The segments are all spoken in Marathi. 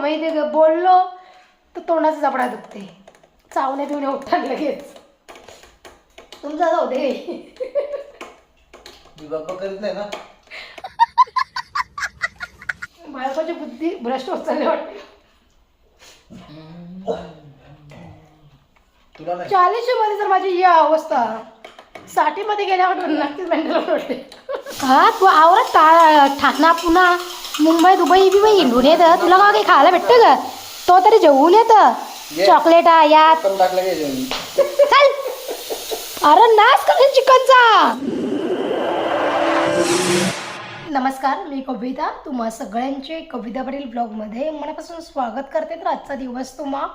माहिती का बोललो तर तोंडाचा जबडा दुखते चावण्या देऊन उठतात लगेच. तुमचा जाऊ दे मी बाप्पा करीत नाही ना? बायकोची बुद्धी भ्रष्ट होत चालली वाटते. तुला नाही. चाळीसशे मध्ये तर माझी ही अवस्था साठी मध्ये गेल्यावर नक्कीच मेंटल वाटते हा तू आवरत टा ठाणा पुन्हा मुंबई दुबई बिबई हिंडून येत तुला का काही खायला भेटतं का। तो तरी जेवून येत. चॉकलेट यात चल। अरे नाच करेल चिकनचा नमस्कार मी कविता। तुम्हा सगळ्यांचे कविता पाटील ब्लॉगमध्ये मनापासून स्वागत करते. तर आजचा दिवस तुम्हा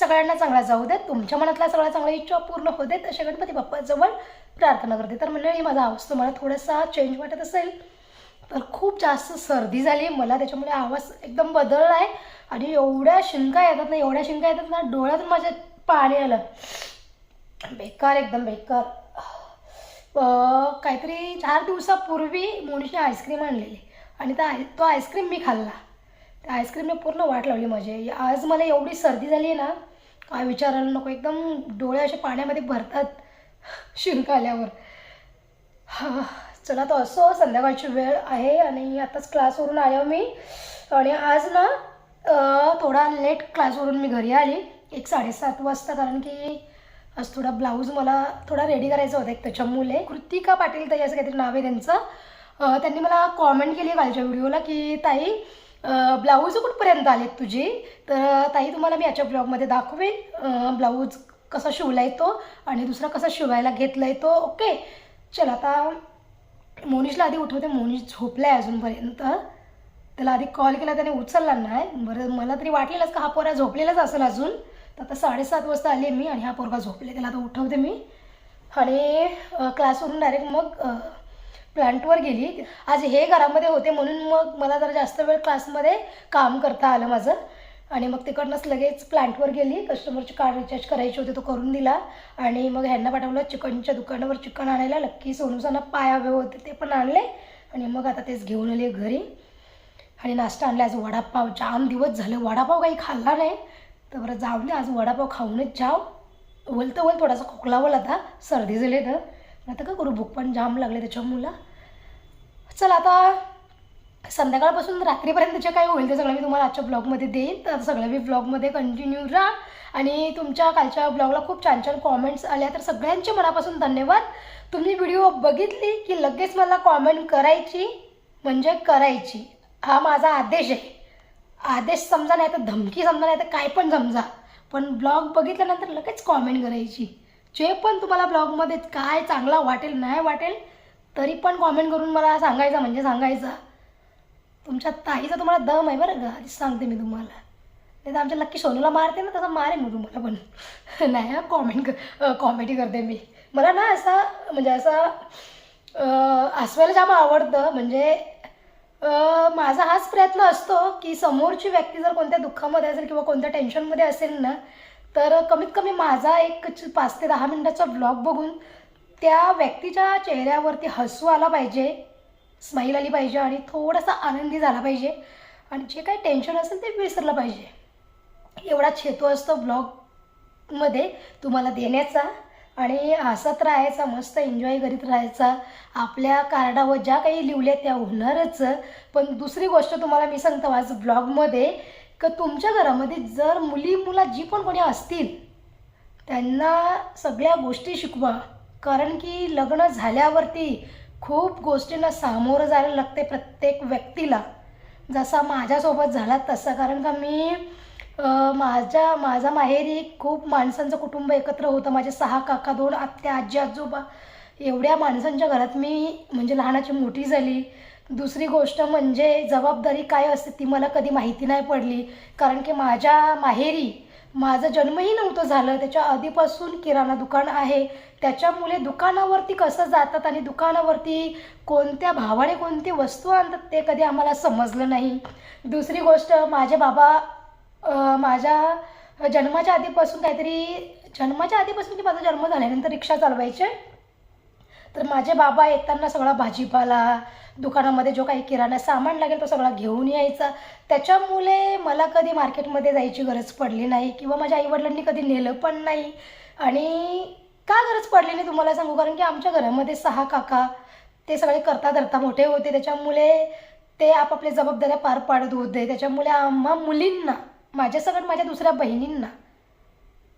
सगळ्यांना चांगला जाऊ देत. तुमच्या मनातल्या सगळ्या चांगल्या इच्छा पूर्ण होऊ देत. अशा गणपती बाप्पाजवळ प्रार्थना करते. तर मंडळी माझा आवाज तुम्हाला थोडासा चेंज वाटत असेल. तर खूप जास्त सर्दी झाली. आहे मला त्याच्यामुळे आवाज एकदम बदलला आहे. आणि एवढ्या शिंका येतात ना एवढ्या शिंका येतात ना डोळ्यातून माझ्या पाणी आलं. बेकार एकदम बेकार. काहीतरी चार दिवसापूर्वी मोनीशी आईस्क्रीम आणलेली. आणि त्या आय तो आईस्क्रीम मी खाल्ला. त्या आईस्क्रीमने पूर्ण वाट लावली माझी. आज मला एवढी सर्दी झाली आहे ना काय विचारायला नको. एकदम डोळे असे पाण्यामध्ये भरतात शिंक आल्यावर. हां चला तर असो संध्याकाळची वेळ आहे आणि आताच क्लासवरून आलो मी आणि आज ना थोडा लेट क्लासवरून मी घरी आली एक साडेसात वाजता कारण की आज थोडा ब्लाऊज मला थोडा रेडी करायचा होता एक त्याच्यामुळे. कृतिका पाटील ताई असं काहीतरी नाव आहे त्यांचं. त्यांनी मला कॉमेंट केली कालच्या व्हिडिओला की ताई ब्लाऊज कुठपर्यंत आलेत तुझी? तर ताई तुम्हाला मी याच्या ब्लॉगमध्ये दाखवेन ब्लाऊज कसा शिवला तो आणि दुसरा कसा शिवायला घेतला आहे तो. ओके चल आता मोनिशला आधी उठवते मोनिश झोपलाय आहे अजूनपर्यंत. त्याला आधी कॉल केला त्याने उचलला नाही. बरं मला तरी वाटलेलंच का हा पोरा झोपलेलाच असेल अजून. तर आता साडेसात वाजता आली मी आणि हा पोरगा झोपले. त्याला आता उठवते मी. आणि क्लासवरून डायरेक्ट मग प्लांटवर गेली. आज हे घरामध्ये होते म्हणून मग मला जरा जास्त वेळ क्लासमध्ये काम करता आलं माझं. आणि मग तिकडनंच लगेच प्लांटवर गेली. कस्टमरचे कार्ड रिचार्ज करायचे होते तो करून दिला. आणि मग ह्यांना पाठवलं चिकनच्या दुकानावर चिकन आणायला. लक्की सोनूसांना पाय हवे होते ते पण आणले. आणि मग आता तेच घेऊन आले घरी. आणि नाश्ता आणला. आज वडापाव जाम दिवस झाले. वडापाव काही खाल्ला नाही. तर बरं जाऊ दे. आज वडापाव खाऊनच जाव वलतं वल थोडासा खोकलावल आता. सर्दी झाली तर. आता का करू? भूक पण जाम लागले त्याच्यामुळं. चल आता संध्याकाळपासून रात्रीपर्यंत जे काही होईल ते सगळं मी तुम्हाला आजच्या ब्लॉगमध्ये देईन. तर सगळं मी ब्लॉगमध्ये कंटिन्यू राहा. आणि तुमच्या कालच्या ब्लॉगला खूप छान छान कॉमेंट्स आल्या. तर सगळ्यांचे मनापासून धन्यवाद. तुम्ही व्हिडिओ बघितली की लगेच मला कॉमेंट करायची म्हणजे करायची. हा माझा आदेश आहे. आदेश समजा नाही तर धमकी समजा नाही तर काय पण समजा. पण ब्लॉग बघितल्यानंतर लगेच कॉमेंट करायची. जे पण तुम्हाला ब्लॉगमध्ये काय चांगला वाटेल नाही वाटेल तरी पण कॉमेंट करून मला सांगायचं म्हणजे सांगायचं. तुमच्या ताईचा तुम्हाला दम आहे बरं का? आधीच सांगते मी तुम्हाला. नाही तर आमच्या लक्की सोनूला मारते ना तसं मारेन मी तुम्हाला पण. नाही हा कॉमेंट कॉमेडी करते मी. मला ना असा म्हणजे असं हसवायला जाम आवडतं. म्हणजे माझा हाच प्रयत्न असतो की समोरची व्यक्ती जर कोणत्या दुःखामध्ये असेल किंवा कोणत्या टेन्शनमध्ये असेल ना तर कमीत कमी माझा एक पाच ते दहा मिनटाचा ब्लॉग बघून त्या व्यक्तीच्या चेहऱ्यावरती हसू आला पाहिजे. स्माईल आली पाहिजे आणि थोडासा आनंदी झाला पाहिजे. आणि जे काही टेन्शन असेल ते विसरलं पाहिजे. एवढाच हेतू असतो ब्लॉगमध्ये तुम्हाला देण्याचा. आणि हसत राहायचा मस्त एन्जॉय करीत राहायचा. आपल्या कार्डावर ज्या काही लिवल्या त्या होणारच. पण दुसरी गोष्ट तुम्हाला मी सांगतो आज ब्लॉगमध्ये का तुमच्या घरामध्ये जर मुली मुला जी पण कोणी असतील त्यांना सगळ्या गोष्टी शिकवा. कारण की लग्न झाल्यावरती खूप गोष्टींना सामोरं जायला लागते प्रत्येक व्यक्तीला. जसा माझ्यासोबत झाला तसा. कारण का मी माझ्या माझा माहेरी खूप माणसांचं कुटुंब एकत्र होतं. माझे सहा काका दोन आत्या आजी आजोबा. एवढ्या माणसांच्या घरात मी म्हणजे लहानाची मोठी झाली. दुसरी गोष्ट म्हणजे जबाबदारी काय असते ती मला कधी माहिती नाही पडली. कारण की माझ्या माहेरी माझा जन्मही नव्हतं झालं. त्याच्या आधीपासून किराणा दुकान आहे. त्याच्यामुळे दुकानावरती कसं जातात आणि दुकानावरती कोणत्या भावाने कोणती वस्तू आणतात ते कधी आम्हाला समजलं नाही. दुसरी गोष्ट माझे बाबा माझ्या जन्माच्या आधीपासून काहीतरी जन्माच्या आधीपासून की माझा जन्म झाल्यानंतर रिक्षा चालवायचे. तर माझे बाबा येताना सगळा भाजीपाला दुकानामध्ये जो काही किराणा सामान लागेल तो सगळा घेऊन यायचा. त्याच्यामुळे मला कधी मार्केटमध्ये जायची गरज पडली नाही किंवा माझ्या आईवडिलांनी कधी नेलं पण नाही. आणि का गरज पडली नाही तुम्हाला सांगू? कारण की आमच्या घरामध्ये सहा काका ते सगळे करता धरता मोठे होते. त्याच्यामुळे ते आपापल्या जबाबदाऱ्या पार पाडत होते. त्याच्यामुळे आम्हा मुलींना माझ्या सगळ्यात माझ्या दुसऱ्या बहिणींना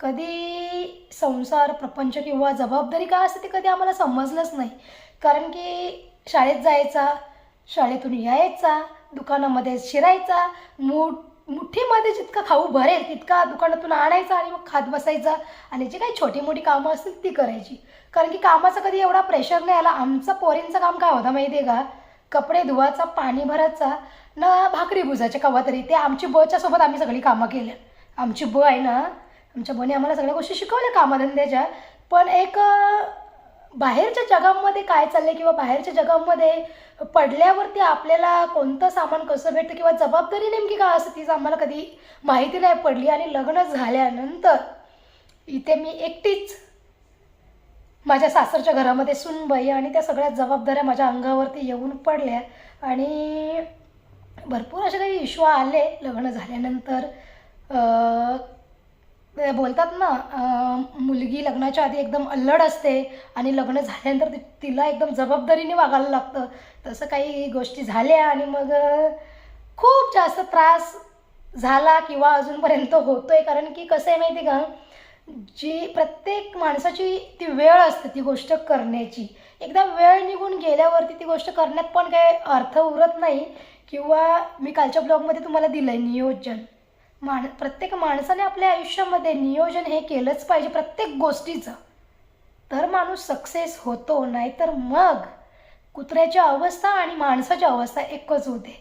कधी संसार प्रपंच किंवा जबाबदारी काय असते ते कधी आम्हाला समजलंच नाही. कारण की शाळेत जायचा शाळेतून यायचा दुकानामध्ये शिरायचा मु मुठीमध्ये जितका खाऊ भरेल तितका दुकानातून आणायचा आणि मग खात बसायचा आणि जी काही छोटी मोठी कामं असतील ती करायची. कारण की कामाचा कधी एवढा प्रेशर नाही आला. आमचं पोरींचं काम काय होतं माहिती आहे का? कपडे धुवायचा पाणी भरायचा ना भाकरी भुजायच्या कवा तरी ते आमची बच्या सोबत आम्ही सगळी कामं केल्या आमची ब आहे ना आमच्या बने आम्हाला सगळ्या गोष्टी शिकवल्या कामधंद्याच्या. पण एक बाहेरच्या जगामध्ये काय चाललंय किंवा बाहेरच्या जगामध्ये पडल्यावरती आपल्याला कोणतं सामान कसं भेटतं किंवा जबाबदारी नेमकी काय असते तीच आम्हाला कधी माहिती नाही पडली आणि लग्न झाल्यानंतर इथे मी एकटीच माझ्या सासरच्या घरामध्ये सुनबाई आणि त्या सगळ्या जबाबदाऱ्या माझ्या अंगावरती येऊन पडल्या आणि भरपूर असे काही इश्यू आले लग्न झाल्यानंतर. म्हणजे बोलतात ना मुलगी लग्नाच्या आधी एकदम अल्लड असते आणि लग्न झाल्यानंतर तिला एकदम जबाबदारीने वागायला लागतं. तसं काही गोष्टी झाल्या आणि मग खूप जास्त त्रास झाला किंवा अजूनपर्यंत होतो आहे कारण की कसं आहे माहिती आहे का? जी प्रत्येक माणसाची ती वेळ असते ती गोष्ट करण्याची. एकदा वेळ निघून गेल्यावरती ती गोष्ट करण्यात पण काही अर्थ उरत नाही. किंवा मी कालच्या ब्लॉगमध्ये तुम्हाला दिलं आहे नियोजन. माण प्रत्येक माणसाने आपल्या आयुष्यामध्ये नियोजन हे केलंच पाहिजे प्रत्येक गोष्टीचं. तर माणूस सक्सेस होतो नाहीतर मग कुत्र्याची अवस्था आणि माणसाची अवस्था एकच होते.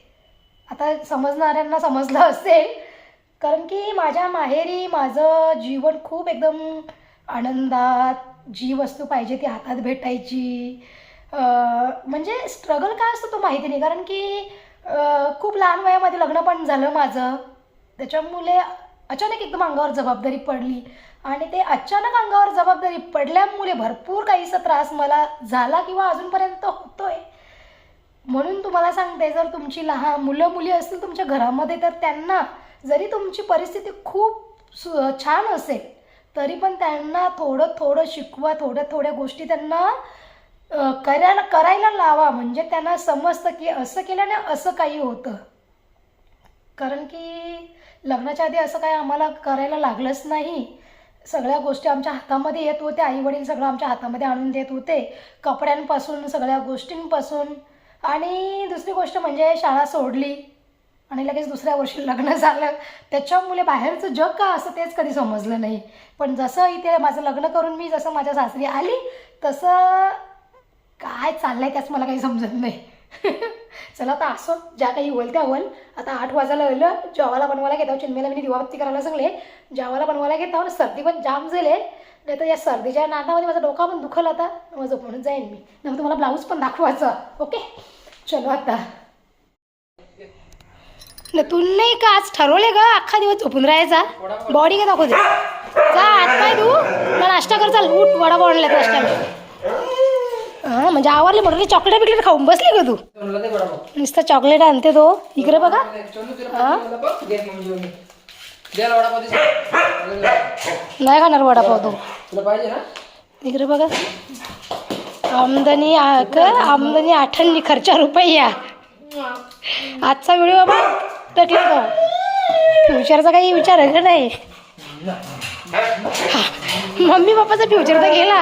आता समजणाऱ्यांना समजलं असेल कारण की माझ्या माहेरी माझं जीवन खूप एकदम आनंदात जी वस्तू पाहिजे ती हातात भेटायची. म्हणजे स्ट्रगल काय असतो तो माहिती नाही कारण की खूप लहान वयामध्ये लग्न पण झालं माझं. त्याच्यामुळे अचानक एकदम अंगावर जबाबदारी पडली. आणि ते अचानक अंगावर जबाबदारी पडल्यामुळे भरपूर काहीसा त्रास मला झाला किंवा अजूनपर्यंत होतोय. म्हणून तुम्हाला सांगते जर तुमची लहान मुलं मुली असतील तुमच्या घरामध्ये तर त्यांना जरी तुमची परिस्थिती खूप सु छान असेल तरी पण त्यांना थोडं थोडं शिकवा थोड्या थोड्या गोष्टी त्यांना करायला करायला लावा. म्हणजे त्यांना समजतं की असं केल्याने असं काही होतं. कारण की लग्नाच्या आधी असं काही आम्हाला करायला लागलंच नाही. सगळ्या गोष्टी आमच्या हातामध्ये येत होत्या. आईवडील सगळं आमच्या हातामध्ये आणून देत होते. कपड्यांपासून सगळ्या गोष्टींपासून. आणि दुसरी गोष्ट म्हणजे शाळा सोडली. आणि लगेच दुसऱ्या वर्षी लग्न झालं. त्याच्यामुळे बाहेरचं जग का असं तेच कधी समजलं नाही. पण जसं इथे माझं लग्न करून मी जसं माझ्या सासरी आली तसं काय चाललं आहे त्याच मला काही समजत नाही. चला आता असो ज्या काही होईल त्या होईल. आता आठ वाजायला आलं जेवायला बनवायला घेतो चिन्मेला मी दिवाबत्ती करायला सांगले जेवायला बनवायला घेतो सर्दी पण जाम झाले नाही तर या सर्दीच्या नादामध्ये माझा डोका पण दुखल आता मग झोपूनच जाईन मी. नाही तुम्हाला ब्लाऊज पण दाखवायचं ओके? चलो आता. न तू नाही का आज ठरवले ग अख्खा दिवस झोपून राहायचा? बॉडी का दाखवते जा आत पाय तू नाश्ता कर चाल उठ वडा आणला नाश्ता हां म्हणजे आवरले म्हटलं चॉकलेट बिकलेट खाऊन बसली का तू. नुसतं चॉकलेट आणते तो. इकडे बघा. हा? नाही खाणार वडापाव तो. इकडे बघा. आमदनी आ- आमदनी आठवणी खर्चा रुपया. आजचा व्हिडिओ बाबा टाकले तो. फ्युचरचा काही विचार आहे का नाही? हा, मम्मी पप्पाचा फ्युचर तर गेला.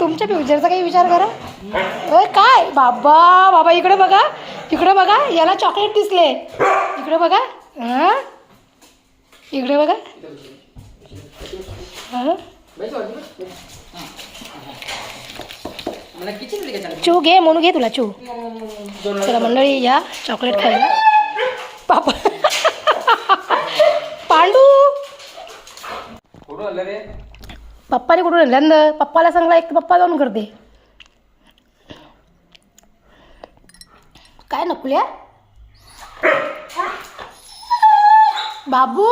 तुमच्या फ्युचरचा काही विचार करा. अय काय? बाबा बाबा इकडे बघा. इकडे बघा. याला चॉकलेट दिसले. इकडे बघा. हां? इकडे बघा. हां? चू घे म्हणून घे तुला चू. चला मंडळी या चॉकलेट खायला. पापा पांडू. पप्पाने कुठून पप्पाला सांगला एक तर पप्पा जाऊन करते. काय नकुल्या? बाबू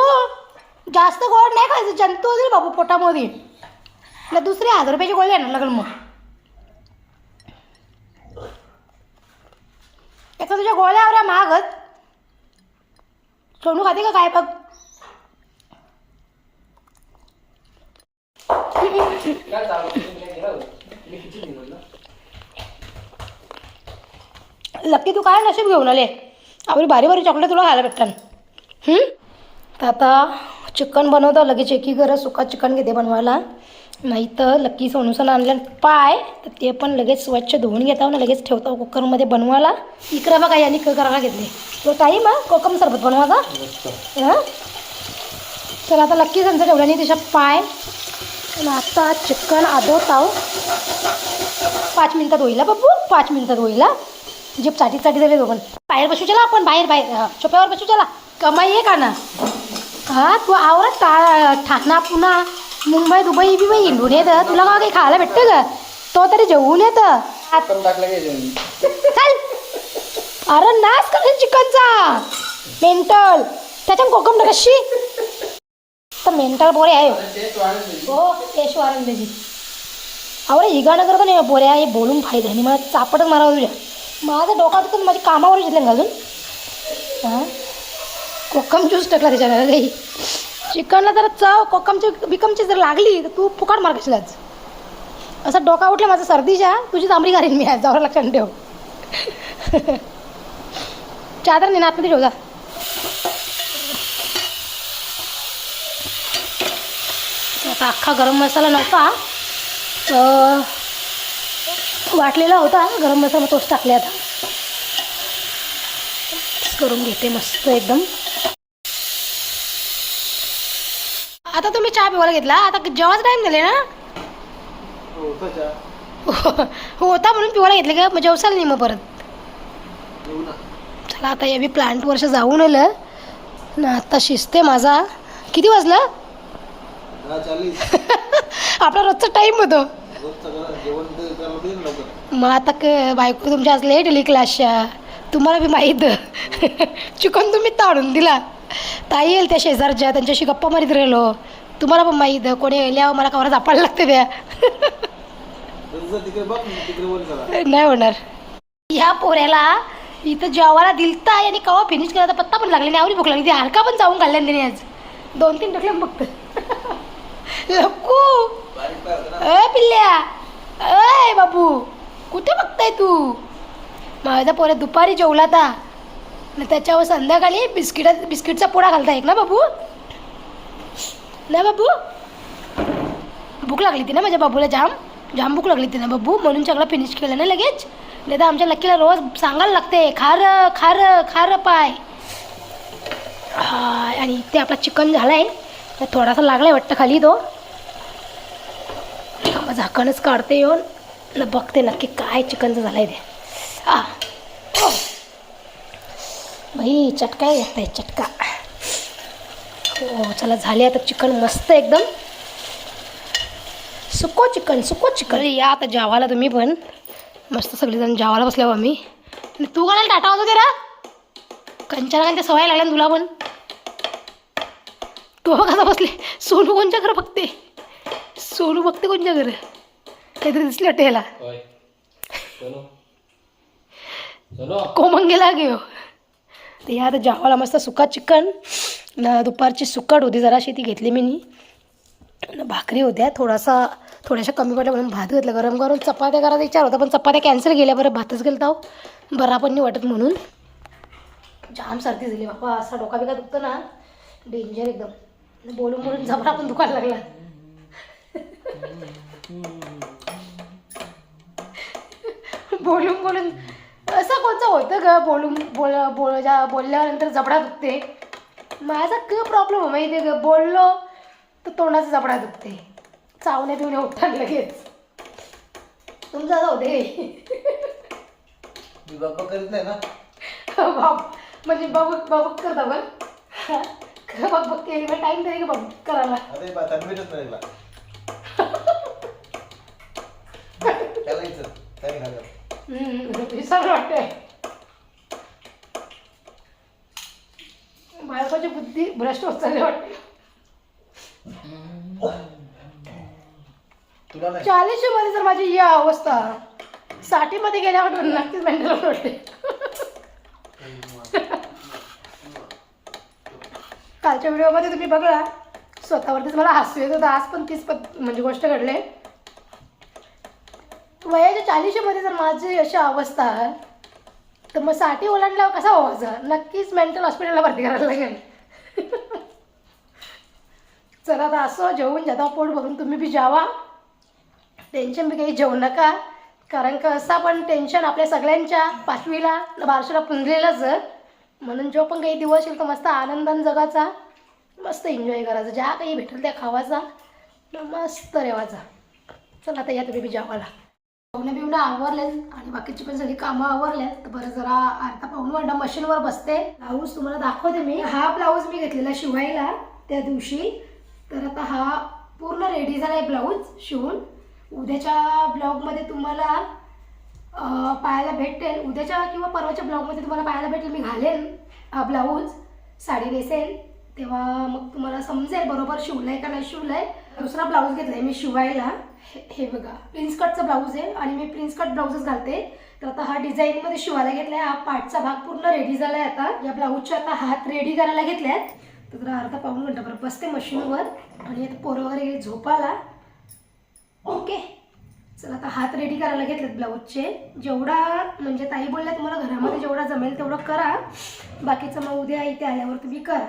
जास्त गोड नाही खायचं. जंतू होतील बाबू पोटामध्ये. तुला दुसरी हजार रुपयाची गोळी आणायला लागल मग. एका तुझ्या गोळ्या आवऱ्या मागत. सोनू खाते का काय बघ? लक्की तू काय नशीब घेऊन आले? आपली भारी भारी चॉकलेट तुला खायला भेटतात. तर आता चिकन बनवतो लगेच एकी गरज सुका चिकन घेते बनवायला. नाही तर लक्की सोनूसन आणलं पाय तर ते पण लगेच स्वच्छ धुवून घेता ना लगेच ठेवतो कुकरमध्ये बनवायला. इकडं बघा यांनी क करायला घेतले. तो टाईम हा? कोकम सरबत बनवायचा मस्त हां? तर आता लक्की संच ठेवल्याने तिच्या पाय. आता चिकन आदवताव पाच मिनिटात होईल हा पाच मिनिटात होईल जीपसाठी साठी झाले दोघं बाहेर बसू चला आपण बाहेर बाहेर. हा, सोप्यावर बसू चला. कमाई आहे का ना? हा तू आवरत टा ठाणा पुन्हा मुंबई दुबई बिबई हिंडून येतं तुला का काही खायला भेटतं का तो तरी जेवून येतं चल. अरे नाच करे चिकनचा. मेंटल. त्याच्यात कोकम कशी तर मेंटल बोरे आहे. नाही. हो वाढून त्याची अरे हिगाणं करतो नाही बोऱ्या हे बोलून फायदा. आणि मला चापटच मारावं तुझ्या. माझं डोका तर माझ्या कामावर घेतलं ना अजून? हां? कोकम ज्यूस टाकला त्याच्याला चिकनला जर चव कोकमची बिकमची जर लागली तर तू फुकाट मार कशालाच. असं डोका उठलं माझं सर्दीच्या तुझी तांबडी घालीन मी आज जावर लक्षात ठेव चादर नाही ना आतमध्ये ठेवला. आता अख्खा गरम मसाला नव्हता तर वाटलेला होता गरम मसाला तोच टाकले आता. करून घेते मस्त एकदम. आता तुम्ही चहा पिवायला घेतला? आता जेव्हाच टाईम झाले ना? होतं चहा. होता म्हणून पिवायला घेतले का? मग जेवसाल नाही मग परत. चला आता या बी प्लांट वर्ष जाऊन आलं. ना आता शिजते माझा. किती वाजलं? आपला रोजचा टाईम होतो. मग आता क बायको तुमच्या आज लेट आली क्लासच्या तुम्हाला बी माहीत. चिकन तुम्ही ताडून दिला. ताई येईल त्या शेजारच्या त्यांच्याशी गप्पा मारीत राहिलो. तुम्हाला पण माहीत कोणी येल्यावर मला कवर झापायला लागते त्या. नाही होणार. ह्या पोऱ्याला इथं जेवायला दिलता आणि कवा फिनिश केला तर पत्ता पण लागला नाही. आवडी भूक लागली. ती हलका पण जाऊन घालल्या त्याने आज. दोन तीन टाकले फक्त अ पिल्ल्या. अय बाबू. कुठे बघताय तू? माझा पोऱ्या दुपारी जेवला आता आणि त्याच्यावर संध्याकाळी बिस्किटा बिस्किटचा पोळा घालता एक ना बाबू? ना बाबू? भूक लागली ती ना माझ्या बाबूला जाम? जाम भूक लागली ती ना बाबू? म्हणून सगळं फिनिश केलं ना लगेच? नाही तर आमच्या लक्कीला रोज सांगायला लागते खार खार खार पाय. आणि ते आपला चिकन झाला तर थोडासा लागलाय वाटतं खाली तो. थांबा, झाकणच काढते येऊन. न बघते नक्की काय चिकनचं झालंय ते. आ. बाई चटका येत आहे चटका. हो चला झाले आता चिकन मस्त एकदम. सुको चिकन सुको चिकन. या आता जेवायला तुम्ही पण. मस्त सगळेजण जेवायला बसल्यावर आम्ही. आणि तू कोणाला टाटा होतो तेरा कंचाला काय त्या सवय लागल्या ना तुला पण. तू बघ कसा बसले. सोनू कोणच्या घर बघते? सोनू बघते कोणच्या घरं. काहीतरी दिसले चलो कोमंगेला घेऊ तर या आता जेवायला मस्त सुका चिकन न दुपारची सुकट होती जराशी ती घेतली मी नी. न भाकरी होत्या थोडासा थोड्याशा कमी पडल्या म्हणून भात घेतलं. गरम करून चपात्या करायचा विचार होता पण चपात्या कॅन्सल केल्या बरं भातच गेलं ताव बरा पण नाही वाटत म्हणून. जाम सर्दी झाली बाबा असा डोका बिका दुखतो ना. डेंजर एकदम. बोलून बोलून जबरा पण दुखायला लागला. बोलून बोलून असं कोणतं होतं ग? बोलून बोल बोल जा बोलल्यानंतर जबडा दुखते. माझा क प्रॉब्लेम आहे माहिती आहे ग? बोललो तर तोंडाचा जबडा दुखते. चावण्या बिवण्या उठतात लगेच. तुमचं असं होते मी बाप्पा करीत नाही ना. बाब म्हणजे बाबू बाबू करता बघ बघ केली टाईम तरी का करायला. अरे बा तन्वीरच नाही त्याने घालत हम्म, विसरलं वाटतंय. बायकोची बुद्धी भ्रष्ट होत चालली वाटते. तुला नाही. चाळीसशे मध्ये जर माझी ही अवस्था साठीमध्ये गेल्यावर नक्कीच मेंटल वाटते कालच्या व्हिडिओमध्ये तुम्ही बघला स्वतःवरतीच मला हसू येत होतं. आज पण तीच पद म्हणजे गोष्ट घडले. वयाच्या चाळीशीमध्ये जर माझी अशी अवस्था आहे तर मग साठी ओलांडल्यावर कसा व्हायचा नक्कीच मेंटल हॉस्पिटलला भरती करायला लागेल. चला आता असं जेवून जाता पोट भरून तुम्ही बी जावा. टेन्शन बी काही जेवू नका. कारण का असा पण टेन्शन आपल्या सगळ्यांच्या पाचवीला बारशेला पुंजलेलंच म्हणून जो पण काही दिवस येईल तो मस्त आनंदान जगाचा. मस्त एन्जॉय करायचा. ज्या काही भेटेल त्या खावाचा. मस्त रेवाचा. चला आता या तुम्ही बी जेवायला. पाहुणे बिवणं आवरलेत आणि बाकीची पण सगळी कामं आवरलेत. तर बरं जरा आता पाऊण घंटा मशीनवर बसते. ब्लाऊज तुम्हाला दाखवते मी. हा ब्लाऊज मी घेतलेला शिवायला त्या दिवशी. तर आता हा पूर्ण रेडी झाला आहे ब्लाऊज शिवून. उद्याच्या ब्लॉगमध्ये तुम्हाला पाहायला भेटेल. उद्याच्या किंवा परवाच्या ब्लॉगमध्ये तुम्हाला पाहायला भेटेल. मी घालेन हा ब्लाऊज. साडी नेसेल. तेव्हा मग तुम्हाला समजेल बरोबर शिवलाय का नाही शिवलाय. दुसरा ब्लाऊज घेतलाय मी शिवायला हे हे बघा प्रिन्स कटचा ब्लाऊज आहे आणि मी प्रिन्स कट ब्लाऊजच घालते. तर आता हा डिझाईनमध्ये शिवायला घेतला आहे हा पाठचा भाग पूर्ण रेडी झाला आहे आता. या ब्लाऊजचे आता हात रेडी करायला घेतल्यात तर अर्धा पाऊण घंटाभर बसते मशीनवर आणि आता पोरं वगैरे झोपाला ओके चला आता हात रेडी करायला घेतलेत ब्लाऊजचे जेवढा म्हणजे ताई बोलल्या तुम्हाला घरामध्ये जेवढा जमेल तेवढं करा. बाकीचं मग उद्या इथे आल्यावर तुम्ही करा.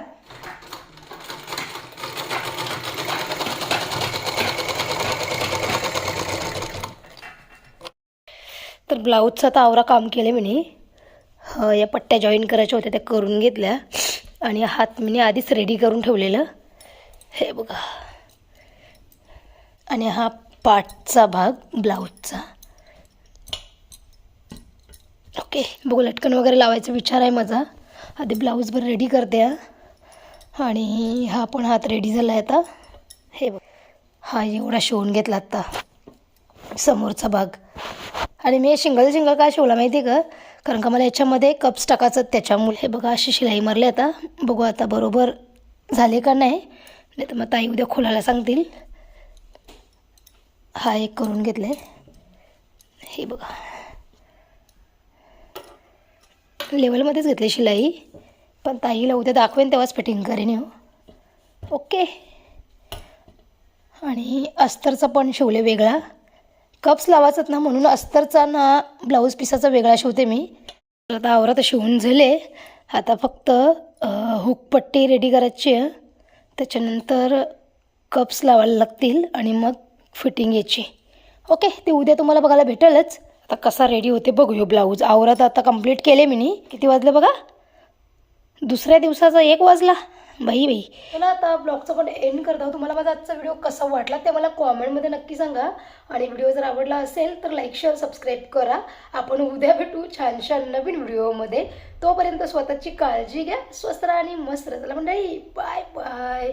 तर ब्लाऊजचा तर आवरा काम केले मी. या पट्ट्या जॉईन करायच्या होत्या त्या करून घेतल्या. आणि हात मी आधीच रेडी करून ठेवलेलं. हे बघा. आणि हा पाठचा भाग ब्लाऊजचा. ओके बघू लटकन वगैरे लावायचा विचार आहे माझा. आधी ब्लाऊज बरं रेडी करते आणि हा पण हात रेडी झाला आहे आता. हे बघ. हा एवढा शिवून घेतला आत्ता समोरचा भाग. आणि मी शिंगल शिंगल काय शिवला माहिती आहे का? कारण का मला याच्यामध्ये कप्स टाकायचं त्याच्यामुळे. हे बघा अशी शिलाई मारली आता. बघू आता बरोबर झाले का नाही. नाही तर मग ताई उद्या खोलायला सांगतील. हा एक करून घेतलं हे बघा. लेवलमध्येच घेतली शिलाई. पण ताईला उद्या दाखवेन तेव्हाच फिटिंग करेन हो. ओके. आणि अस्तरचा पण शिवले वेगळा. कप्स लावायचात ना म्हणून अस्तरचा ना ब्लाऊज पिसाचा वेगळा शिवते मी. तर आता आवरात शिवून झाले. आता फक्त हुकपट्टी रेडी करायची आहे. त्याच्यानंतर कप्स लावायला लागतील आणि मग फिटिंग याची ओके ते उद्या तुम्हाला बघायला भेटेलच. आता कसा रेडी होते बघूया ब्लाऊज. आवरात आता कंप्लीट केले मी किती वाजले बघा? दुसऱ्या दिवसाचा एक वाजला. बाई बाई. चला आता ब्लॉगचं पण एंड करत आहोत. तुम्हाला माझा आजचा व्हिडिओ कसा वाटला ते मला कॉमेंटमध्ये नक्की सांगा. आणि व्हिडिओ जर आवडला असेल तर लाईक शेअर सबस्क्राईब करा. आपण उद्या भेटू छान छान नवीन व्हिडिओमध्ये तोपर्यंत स्वतःची काळजी घ्या स्वस्त राहा आणि मस्त राहा. चला मंडळी बाय बाय